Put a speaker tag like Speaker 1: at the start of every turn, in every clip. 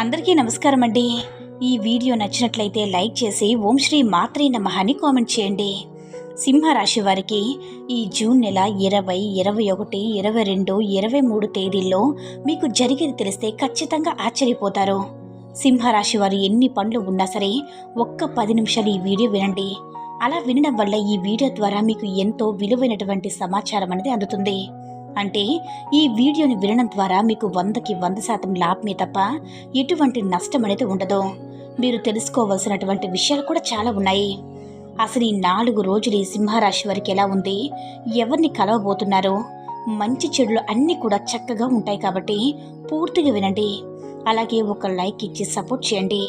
Speaker 1: అందరికీ నమస్కారం అండి. ఈ వీడియో నచ్చినట్లయితే లైక్ చేసి ఓం శ్రీ మాత్రే నమః అని కామెంట్ చేయండి. సింహరాశి వారికి ఈ జూన్ నెల ఇరవై ఇరవై ఒకటి ఇరవై రెండు ఇరవై మూడు తేదీల్లో మీకు జరిగేది తెలిస్తే ఖచ్చితంగా ఆశ్చర్యపోతారు. సింహరాశి వారు ఎన్ని పనులు ఉన్నా సరే ఒక్క పది నిమిషాలు ఈ వీడియో వినండి. అలా వినడం వల్ల ఈ వీడియో ద్వారా మీకు ఎంతో విలువైనటువంటి సమాచారం అనేది అందుతుంది. అంటే ఈ వీడియోని వినడం ద్వారా మీకు వందకి వంద శాతం లాభమే తప్ప ఎటువంటి నష్టం అనేది ఉండదు. మీరు తెలుసుకోవలసినటువంటి విషయాలు కూడా చాలా ఉన్నాయి. అసలు ఈ నాలుగు రోజులు ఈ సింహరాశి వారికి ఎలా ఉంది? ఎవరిని కలవబోతున్నారో? మంచి చెడులు అన్నీ కూడా చక్కగా ఉంటాయి కాబట్టి పూర్తిగా వినండి. అలాగే ఒక లైక్ ఇచ్చి సపోర్ట్ చేయండి.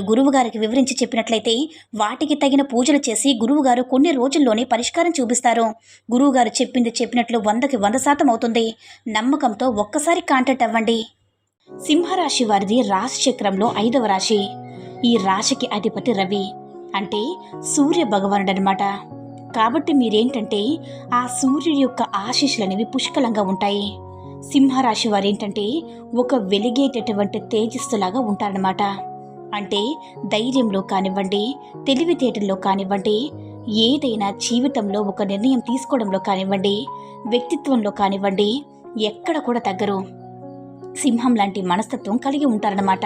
Speaker 1: గురువుగారికి వివరించి చెప్పినట్లయితే వాటికి తగిన పూజలు చేసి గురువుగారు కొన్ని రోజుల్లోనే పరిష్కారం చూపిస్తారు. గురువుగారు చెప్పింది చెప్పినట్లు వందకి వంద శాతం అవుతుంది. నమ్మకంతో ఒక్కసారి కాంటాక్ట్ అవ్వండి. సింహరాశి వారిది రాశి చక్రంలో ఐదవ రాశి. ఈ రాశికి అధిపతి రవి. అంటే సూర్య భగవానుడు అనమాట కాబట్టి మీరేంటంటే ఆ సూర్యుడి యొక్క ఆశీస్సులు అనేవి పుష్కలంగా ఉంటాయి. సింహరాశి వారు ఏంటంటే ఒక వెలిగేటటువంటి తేజస్సులాగా ఉంటారనమాట అంటే ధైర్యంలో కానివ్వండి తెలివితేటల్లో కానివ్వండి ఏదైనా జీవితంలో ఒక నిర్ణయం తీసుకోవడంలో కానివ్వండి వ్యక్తిత్వంలో కానివ్వండి ఎక్కడ కూడా తగ్గరు. సింహం లాంటి మనస్తత్వం కలిగి ఉంటారన్నమాట.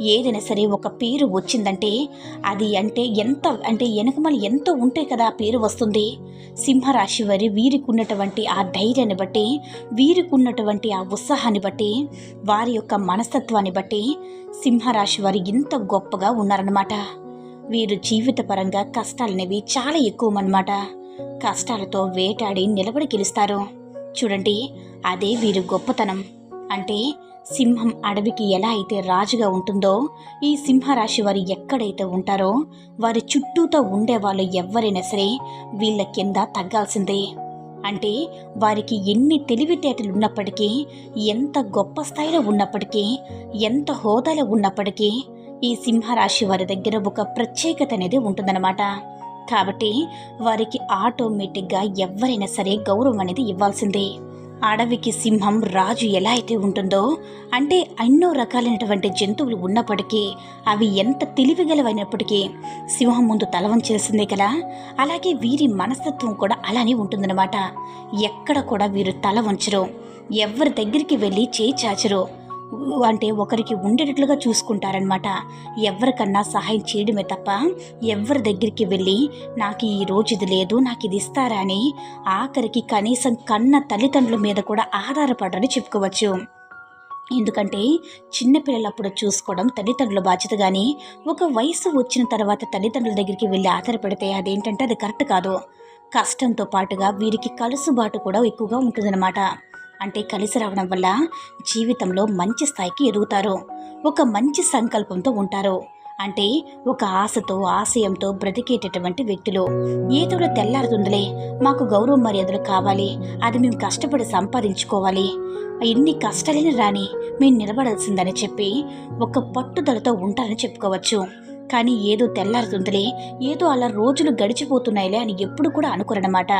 Speaker 1: ఏదైనా సరే ఒక పేరు వచ్చిందంటే అది అంటే ఎంత అంటే వెనకమల ఎంతో ఉంటే కదా ఆ పేరు వస్తుంది. సింహరాశి వారి వీరికి ఉన్నటువంటి ఆ ధైర్యాన్ని బట్టి వీరికి ఉన్నటువంటి ఆ ఉత్సాహాన్ని బట్టి వారి యొక్క మనస్తత్వాన్ని బట్టి సింహరాశి వారు ఇంత గొప్పగా ఉన్నారన్నమాట. వీరు జీవితపరంగా కష్టాలనేవి చాలా ఎక్కువమన్నమాట. కష్టాలతో వేటాడి నిలబడి గెలుస్తారు. చూడండి అదే వీరు గొప్పతనం. అంటే సింహం అడవికి ఎలా అయితే రాజుగా ఉంటుందో ఈ సింహరాశి వారు ఎక్కడైతే ఉంటారో వారి చుట్టూతో ఉండే వాళ్ళు ఎవరైనా సరే వీళ్ళ కింద తగ్గాల్సిందే. అంటే వారికి ఎన్ని తెలివితేటలు ఉన్నప్పటికీ ఎంత గొప్ప స్థాయిలో ఉన్నప్పటికీ ఎంత హోదాలో ఉన్నప్పటికీ ఈ సింహరాశి వారి దగ్గర ఒక ప్రత్యేకత అనేది ఉంటుందన్నమాట. కాబట్టి వారికి ఆటోమేటిక్గా ఎవరైనా సరే గౌరవం అనేది ఇవ్వాల్సిందే. అడవికి సింహం రాజు ఎలా అయితే ఉంటుందో అంటే ఎన్నో రకాలైనటువంటి జంతువులు ఉన్నప్పటికీ అవి ఎంత తెలివిగలవైనప్పటికీ సింహం ముందు తల వంచేసిందే కదా. అలాగే వీరి మనస్తత్వం కూడా అలానే ఉంటుందన్నమాట. ఎక్కడ కూడా వీరు తల వంచరు. ఎవరి దగ్గరికి వెళ్ళి చేయి చాచరు. అంటే ఒకరికి ఉండేటట్లుగా చూసుకుంటారనమాట ఎవరికన్నా సహాయం చేయడమే తప్ప ఎవరి దగ్గరికి వెళ్ళి నాకు ఈ రోజు ఇది లేదు నాకు ఇది ఇస్తారా అని ఆఖరికి కనీసం కన్న తల్లిదండ్రుల మీద కూడా ఆధారపడరని చెప్పుకోవచ్చు. ఎందుకంటే చిన్నపిల్లలప్పుడు చూసుకోవడం తల్లిదండ్రుల బాధ్యత కానీ ఒక వయసు వచ్చిన తర్వాత తల్లిదండ్రుల దగ్గరికి వెళ్ళి ఆధారపడితే అదేంటంటే అది కరెక్ట్ కాదు. కష్టంతో పాటుగా వీరికి కలుసుబాటు కూడా ఎక్కువగా ఉంటుందన్నమాట. అంటే కలిసి రావడం వల్ల జీవితంలో మంచి స్థాయికి ఎదుగుతారు. ఒక మంచి సంకల్పంతో ఉంటారు. అంటే ఒక ఆశతో ఆశయంతో బ్రతికేటటువంటి వ్యక్తులు. ఏదో తెల్లారుతుందిలే మాకు గౌరవ మర్యాదలు కావాలి. అది మేము కష్టపడి సంపాదించుకోవాలి. ఎన్ని కష్టాలైనా రాని మేము నిలబడాల్సిందని చెప్పి ఒక పట్టుదలతో ఉంటారని చెప్పుకోవచ్చు. కానీ ఏదో తెల్లారుతుందిలే ఏదో అలా రోజులు గడిచిపోతున్నాయిలే అని ఎప్పుడు కూడా అనుకోరనమాట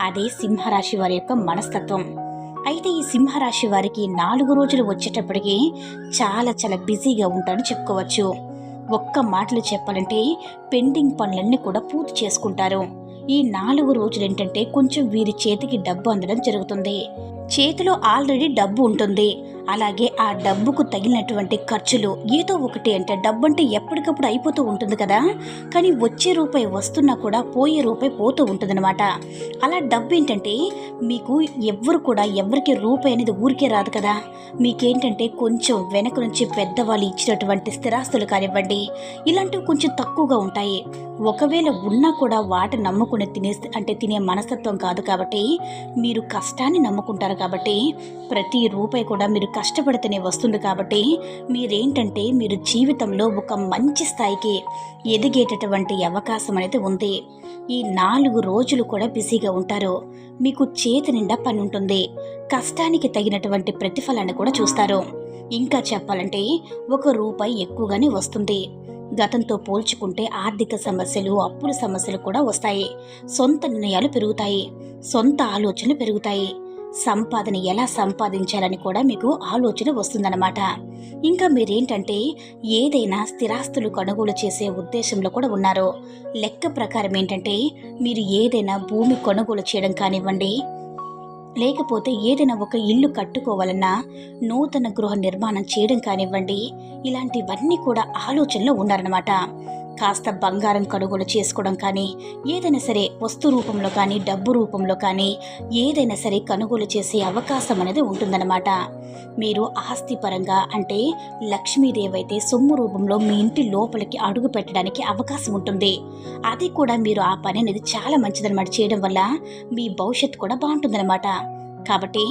Speaker 1: అదే సింహరాశి వారి యొక్క మనస్తత్వం. అయితే ఈ సింహరాశి వారికి నాలుగు రోజులు వచ్చేటప్పటికి చాలా చాలా బిజీగా ఉంటారని చెప్పుకోవచ్చు. ఒక్క మాటలు చెప్పాలంటే పెండింగ్ పనులన్నీ కూడా పూర్తి చేసుకుంటారు. ఈ నాలుగు రోజులు ఏంటంటే కొంచెం వీరి చేతికి డబ్బు అందడం జరుగుతుంది. చేతిలో ఆల్రెడీ డబ్బు ఉంటుంది. అలాగే ఆ డబ్బుకు తగిలినటువంటి ఖర్చులు ఏదో ఒకటి అంటే డబ్బు అంటే ఎప్పటికప్పుడు అయిపోతూ ఉంటుంది కదా. కానీ వచ్చే రూపాయి వస్తున్నా కూడా పోయే రూపాయి పోతూ ఉంటుందన్నమాట. అలా డబ్బు ఏంటంటే మీకు ఎవ్వరు కూడా ఎవరికి రూపాయి అనేది ఊరికే రాదు కదా. మీకేంటంటే కొంచెం వెనక నుంచి పెద్దవాళ్ళు ఇచ్చినటువంటి స్థిరాస్తులు కానివ్వండి ఇలాంటివి కొంచెం తక్కువగా ఉంటాయి. ఒకవేళ ఉన్నా కూడా వాటిని నమ్ముకుని తినే అంటే తినే మనస్తత్వం కాదు కాబట్టి మీరు కష్టాన్ని నమ్ముకుంటారు కాబట్టి ప్రతి రూపాయి కూడా మీరు కష్టపడితేనే వస్తుంది కాబట్టి మీరేంటంటే మీరు జీవితంలో ఒక మంచి స్థాయికి ఎదిగేటటువంటి అవకాశం అనేది ఉంది. ఈ నాలుగు రోజులు కూడా బిజీగా ఉంటారు. మీకు చేతి నిండా పని ఉంటుంది. కష్టానికి తగినటువంటి ప్రతిఫలాన్ని కూడా చూస్తారు. ఇంకా చెప్పాలంటే ఒక రూపాయి ఎక్కువగానే వస్తుంది. గతంతో పోల్చుకుంటే ఆర్థిక సమస్యలు అప్పుల సమస్యలు కూడా వస్తాయి. సొంత నిర్ణయాలు పెరుగుతాయి. సొంత ఆలోచనలు పెరుగుతాయి. సంపాదన ఎలా సంపాదించాలని కూడా మీకు ఆలోచన వస్తుందన్నమాట. ఇంకా మీరేంటంటే ఏదైనా స్థిరాస్తులు కొనుగోలు చేసే ఉద్దేశంలో కూడా ఉన్నారు లెక్క ప్రకారం ఏంటంటే మీరు ఏదైనా భూమి కొనుగోలు చేయడం కానివ్వండి లేకపోతే ఏదైనా ఒక ఇల్లు కట్టుకోవాలన్నా నూతన గృహ నిర్మాణం చేయడం కానివ్వండి ఇలాంటివన్నీ కూడా ఆలోచనలో ఉన్నారనమాట కాస్త బంగారం కొనుగోలు చేసుకోవడం కానీ ఏదైనా సరే వస్తు రూపంలో కానీ డబ్బు రూపంలో కానీ ఏదైనా సరే కొనుగోలు చేసే అవకాశం అనేది ఉంటుందన్నమాట. మీరు ఆస్తి పరంగా అంటే లక్ష్మీదేవి అయితే సొమ్ము రూపంలో మీ ఇంటి లోపలికి అడుగు పెట్టడానికి అవకాశం ఉంటుంది. అది కూడా మీరు ఆ పని అనేది చాలా మంచిదన్నమాట చేయడం వల్ల మీ భవిష్యత్తు కూడా బాగుంటుందన్నమాట. కాబట్టి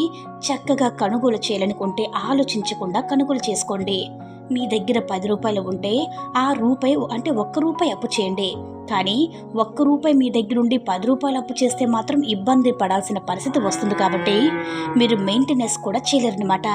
Speaker 1: చక్కగా కొనుగోలు చేయాలనుకుంటే ఆలోచించకుండా కొనుగోలు చేసుకోండి. మీ దగ్గర పది రూపాయలు ఉంటే ఆ రూపాయి అంటే ఒక్క రూపాయి అప్పు చేయండి. కానీ ఒక్క రూపాయి మీ దగ్గర ఉండి పది రూపాయలు అప్పు చేస్తే మాత్రం ఇబ్బంది పడాల్సిన పరిస్థితి వస్తుంది కాబట్టి మీరు మెయింటెనెన్స్ కూడా చేయలేరనమాట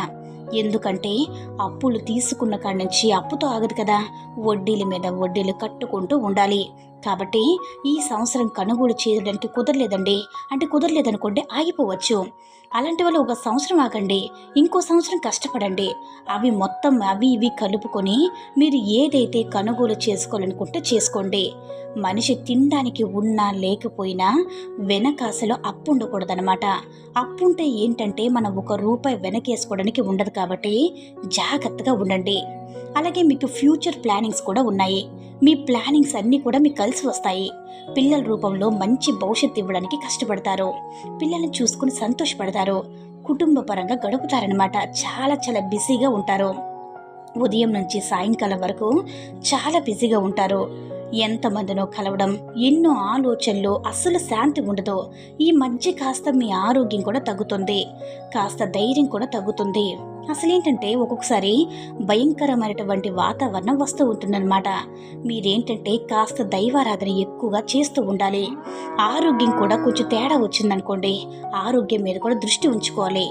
Speaker 1: ఎందుకంటే అప్పులు తీసుకున్న కాడి నుంచి అప్పుతో ఆగదు కదా. వడ్డీల మీద వడ్డీలు కట్టుకుంటూ ఉండాలి. కాబట్టి ఈ సంవత్సరం కొనుగోలు చేయడానికి కుదరలేదండి. అంటే కుదరలేదనుకోండి ఆగిపోవచ్చు. అలాంటి వాళ్ళు ఒక సంవత్సరం ఆగండి. ఇంకో సంవత్సరం కష్టపడండి. అవి మొత్తం అవి ఇవి కలుపుకొని మీరు ఏదైతే కొనుగోలు చేసుకోవాలనుకుంటే చేసుకోండి. మనిషి తినడానికి ఉన్నా లేకపోయినా వెనకాశలో అప్పు ఉండకూడదనమాట అప్పు ఉంటే ఏంటంటే మనం ఒక రూపాయి వెనకేసుకోవడానికి ఉండదు కాబట్టి జాగ్రత్తగా ఉండండి. అలాగే మీకు ఫ్యూచర్ ప్లానింగ్స్ కూడా ఉన్నాయి. మీ ప్లానింగ్స్ అన్నీ కూడా మీకు కలిసి వస్తాయి. పిల్లల రూపంలో మంచి భవిష్యత్తు ఇవ్వడానికి కష్టపడతారు. పిల్లల్ని చూసుకుని సంతోషపడతారు. కుటుంబ పరంగా గడుపుతారనమాట చాలా చాలా బిజీగా ఉంటారు. ఉదయం నుంచి సాయంకాలం వరకు చాలా బిజీగా ఉంటారు. ఎంతమందినో కలవడం ఎన్నో ఆలోచనలు అస్సలు శాంతి ఉండదు. ఈ మధ్య కాస్త మీ ఆరోగ్యం కూడా తగ్గుతుంది. కాస్త ధైర్యం కూడా తగ్గుతుంది. అసలేంటంటే ఒక్కొక్కసారి భయంకరమైనటువంటి వాతావరణం వస్తూ ఉంటుందన్నమాట. మీరేంటంటే కాస్త దైవారాధన ఎక్కువగా చేస్తూ ఉండాలి. ఆరోగ్యం కూడా కొంచెం తేడా వచ్చిందనుకోండి ఆరోగ్యం మీద కూడా దృష్టి ఉంచుకోవాలి.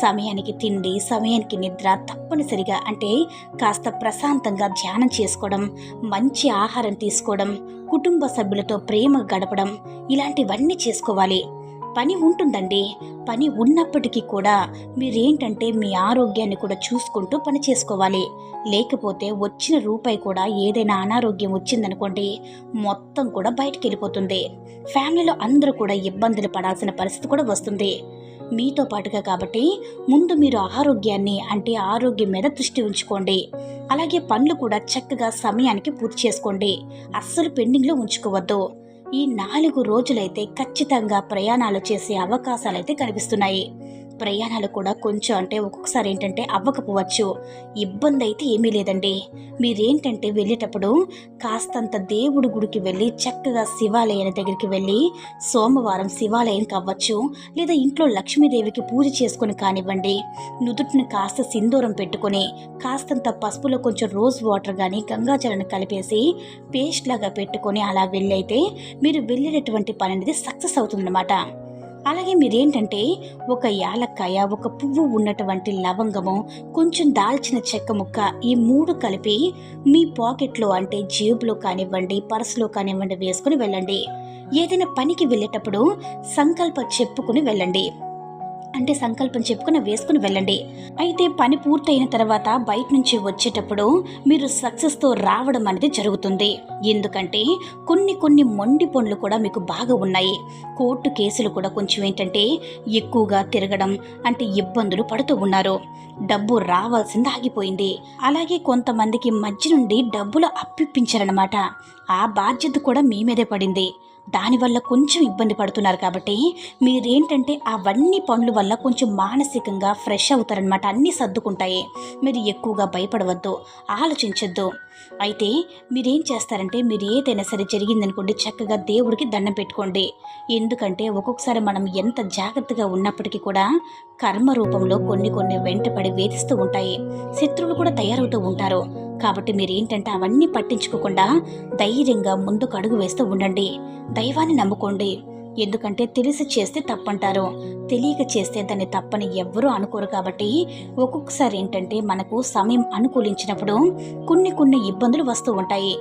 Speaker 1: సమయానికి తిండి సమయానికి నిద్ర తప్పనిసరిగా అంటే కాస్త ప్రశాంతంగా ధ్యానం చేసుకోవడం మంచి ఆహారం తీసుకోవడం కుటుంబ సభ్యులతో ప్రేమ గడపడం ఇలాంటివన్నీ చేసుకోవాలి. పని ఉంటుందండి. పని ఉన్నప్పటికీ కూడా మీరేంటంటే మీ ఆరోగ్యాన్ని కూడా చూసుకుంటూ పని చేసుకోవాలి. లేకపోతే వచ్చిన రూపాయి కూడా ఏదైనా అనారోగ్యం వచ్చిందనుకోండి మొత్తం కూడా బయటికి వెళ్ళిపోతుంది ఫ్యామిలీలో అందరూ కూడా ఇబ్బందులు పడాల్సిన పరిస్థితి కూడా వస్తుంది. మీతో పాటుగా కాబట్టి ముందు మీరు ఆరోగ్యాన్ని అంటే ఆరోగ్యం మీద దృష్టి ఉంచుకోండి. అలాగే పనులు కూడా చక్కగా సమయానికి పూర్తి చేసుకోండి. అస్సలు పెండింగ్లో ఉంచుకోవద్దు. ఈ నాలుగు రోజులైతే ఖచ్చితంగా ప్రయాణాలు చేసే అవకాశాలైతే కనిపిస్తున్నాయి. ప్రయాణాలు కూడా కొంచెం అంటే ఒక్కొక్కసారి ఏంటంటే అవ్వకపోవచ్చు. ఇబ్బంది అయితే ఏమీ లేదండి. మీరేంటంటే వెళ్ళేటప్పుడు కాస్తంత దేవుడి గుడికి వెళ్ళి చక్కగా శివాలయం దగ్గరికి వెళ్ళి సోమవారం శివాలయం కావచ్చు లేదా ఇంట్లో లక్ష్మీదేవికి పూజ చేసుకుని కానివ్వండి నుదుటిని కాస్త సింధూరం పెట్టుకొని కాస్తంత పసుపులో కొంచెం రోజ్ వాటర్ కానీ గంగాజలను కలిపేసి పేస్ట్ లాగా పెట్టుకొని అలా వెళ్ళైతే మీరు వెళ్ళేటటువంటి పని అనేది సక్సెస్ అవుతుందన్నమాట. అలాగే మీరేంటంటే ఒక యాలక్కాయ ఒక పువ్వు ఉన్నటువంటి లవంగము కొంచెం దాల్చిన చెక్క ముక్క ఈ మూడు కలిపి మీ పాకెట్లో అంటే జేబులో కానివ్వండి పర్సులో కానివ్వండి వేసుకుని వెళ్ళండి. ఏదైనా పనికి వెళ్ళేటప్పుడు సంకల్ప చెప్పుకుని వెళ్ళండి. అంటే సంకల్పం చెప్పుకుని వేసుకుని వెళ్ళండి. అయితే పని పూర్తయిన తర్వాత బయట నుంచి వచ్చేటప్పుడు మీరు సక్సెస్తో రావడం అనేది జరుగుతుంది. ఎందుకంటే కొన్ని కొన్ని మొండి పనులు కూడా మీకు బాగా ఉన్నాయి. కోర్టు కేసులు కూడా కొంచెం ఏంటంటే ఎక్కువగా తిరగడం అంటే ఇబ్బందులు పడుతూ ఉన్నారు. డబ్బు రావాల్సింది ఆగిపోయింది. అలాగే కొంతమందికి మధ్య నుండి డబ్బులు అప్పిప్పించారనమాట ఆ బాధ్యత కూడా మీ మీదే పడింది. దానివల్ల కొంచెం ఇబ్బంది పడుతున్నారు కాబట్టి మీరేంటంటే అవన్నీ పనుల వల్ల కొంచెం మానసికంగా ఫ్రెష్ అవుతారనమాట అన్నీ సర్దుకుంటాయి. మీరు ఎక్కువగా భయపడవద్దు. ఆలోచించొద్దు. అయితే మీరేం చేస్తారంటే మీరు ఏదైనా సరే జరిగిందనుకోండి చక్కగా దేవుడికి దండం పెట్టుకోండి. ఎందుకంటే ఒక్కొక్కసారి మనం ఎంత జాగ్రత్తగా ఉన్నప్పటికీ కూడా కర్మ రూపంలో కొన్ని కొన్ని వెంటపడి వేధిస్తూ ఉంటాయి. శత్రువులు కూడా తయారవుతూ ఉంటారు. కాబట్టి మీరు ఏంటంటే అవన్నీ పట్టించుకోకుండా ధైర్యంగా ముందుకు అడుగు వేస్తూ ఉండండి. దైవాన్ని నమ్ముకోండి. ఎందుకంటే తెలిసి చేస్తే తప్పంటారు. తెలియక చేస్తే దాన్ని తప్పని ఎవ్వరూ అనుకోరు కాబట్టి ఒక్కొక్కసారి ఏంటంటే మనకు సమయం అనుకూలించినప్పుడు కొన్ని కొన్ని ఇబ్బందులు వస్తూ ఉంటాయి.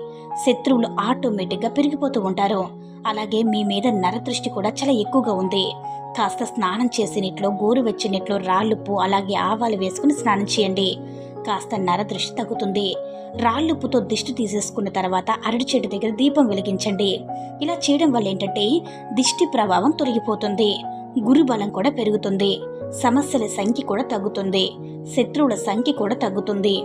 Speaker 1: శత్రువులు ఆటోమేటిక్గా పెరిగిపోతూ ఉంటారు. అలాగే మీ మీద నరదృష్టి కూడా చాలా ఎక్కువగా ఉంది. కాస్త స్నానం చేసే నీటిలో గోరువెచ్చని నీటిలో రాళ్ళుప్పు అలాగే ఆవాలు వేసుకుని స్నానం చేయండి. కాస్త నరదృష్టి తగ్గుతుంది. రాళ్ళుప్పుతో దిష్టి తీసేసుకున్న తర్వాత అరటి చెట్టు దగ్గర దీపం వెలిగించండి. ఇలా చేయడం వల్ల ఏంటంటే దిష్టి ప్రభావం తొలగిపోతుంది. గురు బలం కూడా పెరుగుతుంది. సమస్యల సంఖ్య కూడా తగ్గుతుంది. శత్రువుల సంఖ్య కూడా తగ్గుతుంది.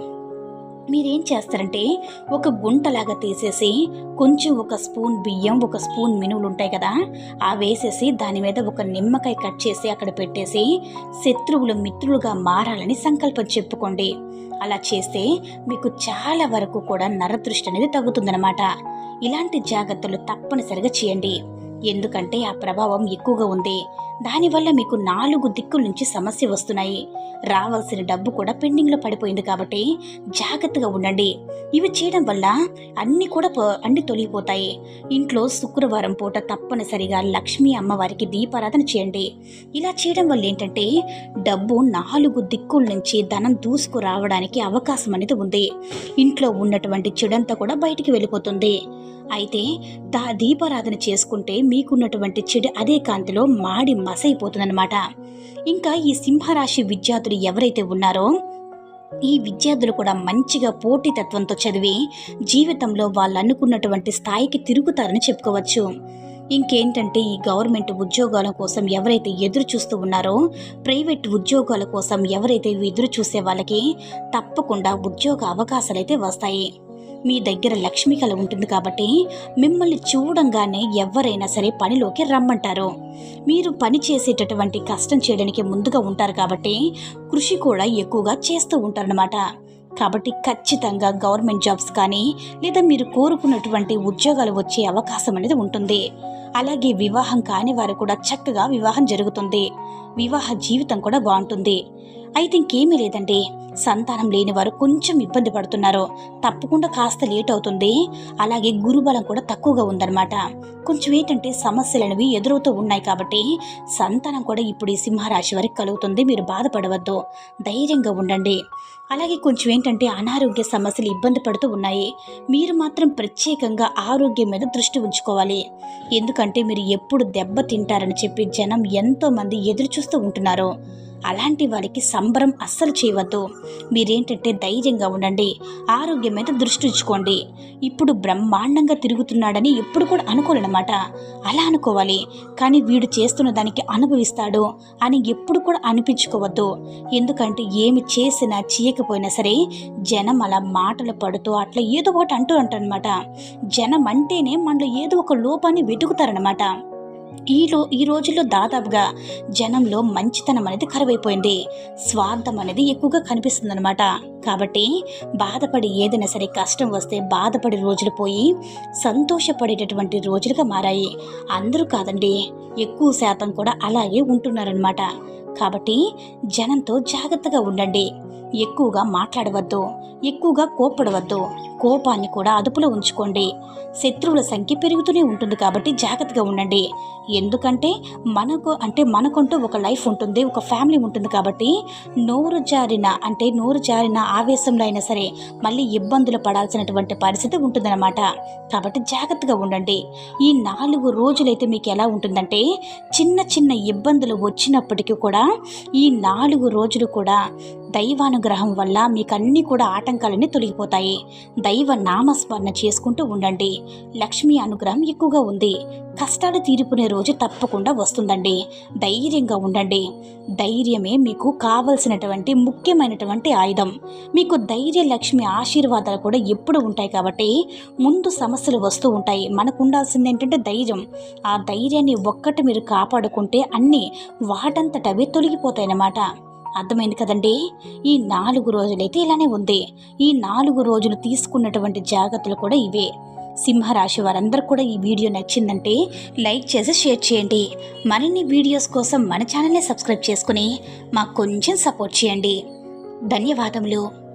Speaker 1: మీరేం చేస్తారంటే ఒక గుంటలాగా తీసేసి కొంచెం ఒక స్పూన్ బియ్యం ఒక స్పూన్ మినువులు ఉంటాయి కదా ఆ వేసేసి దాని మీద ఒక నిమ్మకాయ కట్ చేసి అక్కడ పెట్టేసి శత్రువులు మిత్రులుగా మారాలని సంకల్పం చెప్పుకోండి. అలా చేస్తే మీకు చాలా వరకు కూడా నరదృష్టి అనేది తగ్గుతుందన్నమాట. ఇలాంటి జాగ్రత్తలు తప్పనిసరిగా చేయండి. ఎందుకంటే ఆ ప్రభావం ఎక్కువగా ఉంది. దానివల్ల మీకు నాలుగు దిక్కుల నుంచి సమస్య వస్తున్నాయి. రావాల్సిన డబ్బు కూడా పెండింగ్లో పడిపోయింది కాబట్టి జాగ్రత్తగా ఉండండి. ఇవి చేయడం వల్ల అన్నీ కూడా అన్ని తొలగిపోతాయి. ఇంట్లో శుక్రవారం పూట తప్పనిసరిగా లక్ష్మీ అమ్మవారికి దీపారాధన చేయండి. ఇలా చేయడం వల్ల ఏంటంటే డబ్బు నాలుగు దిక్కుల నుంచి ధనం దూసుకు రావడానికి అవకాశం అనేది ఉంది. ఇంట్లో ఉన్నటువంటి చెడంతా కూడా బయటికి వెళ్ళిపోతుంది. అయితే దా దీపారాధన చేసుకుంటే మీకున్నటువంటి చెడు అదే కాంతిలో మాడి మసైపోతుందన్నమాట. ఇంకా ఈ సింహరాశి విద్యార్థులు ఎవరైతే ఉన్నారో ఈ విద్యార్థులు కూడా మంచిగా పోటీతత్వంతో చదివి జీవితంలో వాళ్ళు అనుకున్నటువంటి స్థాయికి తిరుగుతారని చెప్పుకోవచ్చు. ఇంకేంటంటే ఈ గవర్నమెంట్ ఉద్యోగాల కోసం ఎవరైతే ఎదురు చూస్తూ ఉన్నారో ప్రైవేట్ ఉద్యోగాల కోసం ఎవరైతే ఎదురు చూసే వాళ్ళకి తప్పకుండా ఉద్యోగ అవకాశాలు అయితే వస్తాయి. మీ దగ్గర లక్ష్మి కళ ఉంటుంది కాబట్టి మిమ్మల్ని చూడంగానే ఎవరైనా సరే పనిలోకి రమ్మంటారు. మీరు పని చేసేటటువంటి కష్టం చేయడానికి ముందుగా ఉంటారు కాబట్టి కృషి కూడా ఎక్కువగా చేస్తూ ఉంటారనమాట కాబట్టి ఖచ్చితంగా గవర్నమెంట్ జాబ్స్ కానీ లేదా మీరు కోరుకున్నటువంటి ఉద్యోగాలు వచ్చే అవకాశం అనేది ఉంటుంది. అలాగే వివాహం కాని వారు కూడా చక్కగా వివాహం జరుగుతుంది. వివాహ జీవితం కూడా బాగుంటుంది. అయితే ఇంకేమీ లేదండి. సంతానం లేని వారు కొంచెం ఇబ్బంది పడుతున్నారు. తప్పకుండా కాస్త లేట్ అవుతుంది. అలాగే గురుబలం కూడా తక్కువగా ఉందన్నమాట. కొంచెం ఏంటంటే సమస్యలు అనేవి ఎదురవుతూ ఉన్నాయి కాబట్టి సంతానం కూడా ఇప్పుడు ఈ సింహరాశి వారికి కలుగుతుంది. మీరు బాధపడవద్దు. ధైర్యంగా ఉండండి. అలాగే కొంచెం ఏంటంటే అనారోగ్య సమస్యలు ఇబ్బంది పడుతూ ఉన్నాయి. మీరు మాత్రం ప్రత్యేకంగా ఆరోగ్యం మీద దృష్టి ఉంచుకోవాలి. ఎందుకంటే మీరు ఎప్పుడు దెబ్బ తింటారని చెప్పి జనం ఎంతోమంది ఎదురు చూస్తూ ఉంటున్నారు. అలాంటి వారికి సంబరం అస్సలు చేయవద్దు. మీరేంటంటే ధైర్యంగా ఉండండి. ఆరోగ్యం మీద దృష్టి ఉంచుకోండి. ఇప్పుడు బ్రహ్మాండంగా తిరుగుతున్నాడని ఎప్పుడు కూడా అనుకోలేనమాట అలా అనుకోవాలి. కానీ వీడు చేస్తున్న దానికి అనుభవిస్తాడు అని ఎప్పుడు కూడా అనిపించుకోవద్దు. ఎందుకంటే ఏమి చేసినా చేయకపోయినా సరే జనం అలా మాటలు పడుతూ అట్లా ఏదో ఒకటి అంటూ అంటారనమాట జనం అంటేనే మనలో ఏదో ఒక లోపాన్ని వెతుకుతారనమాట ఈ రో ఈ రోజుల్లో దాదాపుగా జనంలో మంచితనం అనేది కరువైపోయింది. స్వార్థం అనేది ఎక్కువగా కనిపిస్తుందన్నమాట. కాబట్టి బాధపడి ఏదైనా సరే కష్టం వస్తే బాధపడి రోజులు పోయి సంతోషపడేటటువంటి రోజులుగా మారాయి. అందరూ కాదండి ఎక్కువ శాతం కూడా అలాగే ఉంటున్నారనమాట కాబట్టి జనంతో జాగ్రత్తగా ఉండండి. ఎక్కువగా మాట్లాడవద్దు ఎక్కువగా కోప్పడవద్దు. కోపాన్ని కూడా అదుపులో ఉంచుకోండి. శత్రువుల సంఖ్య పెరుగుతూనే ఉంటుంది కాబట్టి జాగ్రత్తగా ఉండండి. ఎందుకంటే మనకు అంటే మనకంటూ ఒక లైఫ్ ఉంటుంది ఒక ఫ్యామిలీ ఉంటుంది కాబట్టి నోరు జారిన అంటే నోరు జారిన ఆవేశంలో అయినా సరే మళ్ళీ ఇబ్బందులు పడాల్సినటువంటి పరిస్థితి ఉంటుందన్నమాట. కాబట్టి జాగ్రత్తగా ఉండండి. ఈ నాలుగు రోజులైతే మీకు ఎలా ఉంటుందంటే చిన్న చిన్న ఇబ్బందులు వచ్చినప్పటికీ కూడా ఈ నాలుగు రోజులు కూడా దైవానుగ్రహం అనుగ్రహం వల్ల మీకు అన్నీ కూడా ఆటంకాలన్నీ తొలగిపోతాయి. దైవ నామస్మరణ చేసుకుంటూ ఉండండి. లక్ష్మి అనుగ్రహం ఎక్కువగా ఉంది. కష్టాలు తీరుకునే రోజు తప్పకుండా వస్తుందండి. ధైర్యంగా ఉండండి. ధైర్యమే మీకు కావలసినటువంటి ముఖ్యమైనటువంటి ఆయుధం. మీకు ధైర్య లక్ష్మి ఆశీర్వాదాలు కూడా ఎప్పుడు ఉంటాయి కాబట్టి ముందు సమస్యలు వస్తూ ఉంటాయి. మనకు ఉండాల్సింది ఏంటంటే ధైర్యం. ఆ ధైర్యాన్ని ఒక్కటి మీరు కాపాడుకుంటే అన్నీ వాటంతట అవి తొలగిపోతాయి అన్నమాట అర్థమైంది కదండి? ఈ నాలుగు రోజులైతే ఇలానే ఉంది. ఈ నాలుగు రోజులు తీసుకున్నటువంటి జాగ్రత్తలు కూడా ఇవే. సింహరాశి వారందరూ కూడా ఈ వీడియో నచ్చిందంటే లైక్ చేసి షేర్ చేయండి. మరిన్ని వీడియోస్ కోసం మన ఛానల్ని సబ్స్క్రైబ్ చేసుకుని మాకు కొంచెం సపోర్ట్ చేయండి. ధన్యవాదములు.